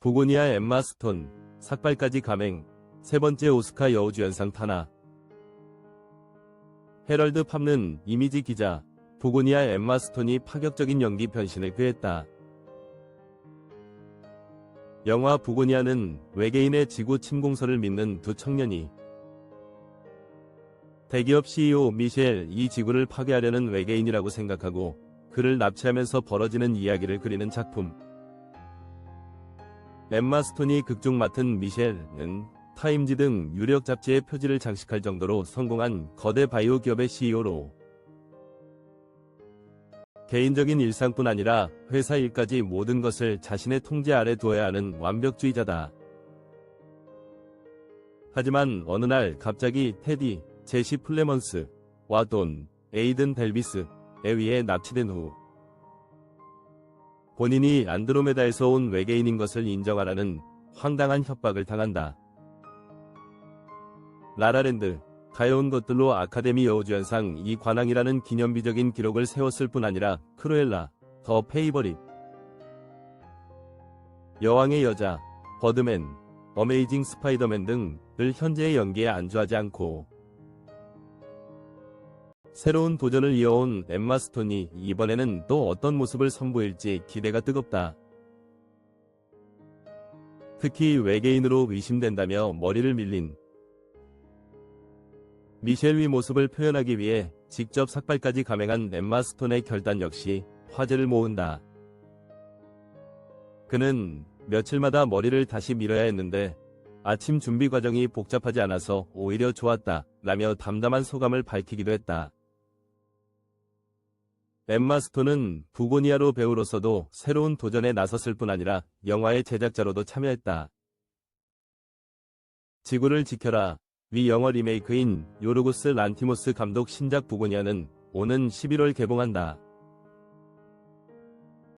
부고니아 엠마 스톤, 삭발까지 감행, 세 번째 오스카 여우주연상 타나. 헤럴드 팝는 이미지 기자, 부고니아 엠마 스톤이 파격적인 연기 변신을 꾀했다. 영화 부고니아는 외계인의 지구 침공설을 믿는 두 청년이 대기업 CEO 미셸 이 지구를 파괴하려는 외계인이라고 생각하고 그를 납치하면서 벌어지는 이야기를 그리는 작품. 엠마 스톤이 극중 맡은 미셸은 타임지 등 유력 잡지의 표지를 장식할 정도로 성공한 거대 바이오 기업의 CEO로 개인적인 일상뿐 아니라 회사 일까지 모든 것을 자신의 통제 아래 두어야 하는 완벽주의자다. 하지만 어느 날 갑자기 테디, 제시 플레먼스, 와돈, 에이든 델비스에 의해 납치된 후 본인이 안드로메다에서 온 외계인인 것을 인정하라는 황당한 협박을 당한다. 라라랜드, 가여운 것들로 아카데미 여우주연상 이 관왕이라는 기념비적인 기록을 세웠을 뿐 아니라 크루엘라, 더 페이버릿, 여왕의 여자, 버드맨, 어메이징 스파이더맨 등을 현재의 연기에 안주하지 않고 새로운 도전을 이어온 엠마 스톤이 이번에는 또 어떤 모습을 선보일지 기대가 뜨겁다. 특히 외계인으로 의심된다며 머리를 밀린 미셸 위 모습을 표현하기 위해 직접 삭발까지 감행한 엠마 스톤의 결단 역시 화제를 모은다. 그는 며칠마다 머리를 다시 밀어야 했는데 아침 준비 과정이 복잡하지 않아서 오히려 좋았다. 라며 담담한 소감을 밝히기도 했다. 엠마 스톤은 부고니아로 배우로서도 새로운 도전에 나섰을 뿐 아니라 영화의 제작자로도 참여했다. 지구를 지켜라. 위 영어 리메이크인 요르고스 란티모스 감독 신작 부고니아는 오는 11월 개봉한다.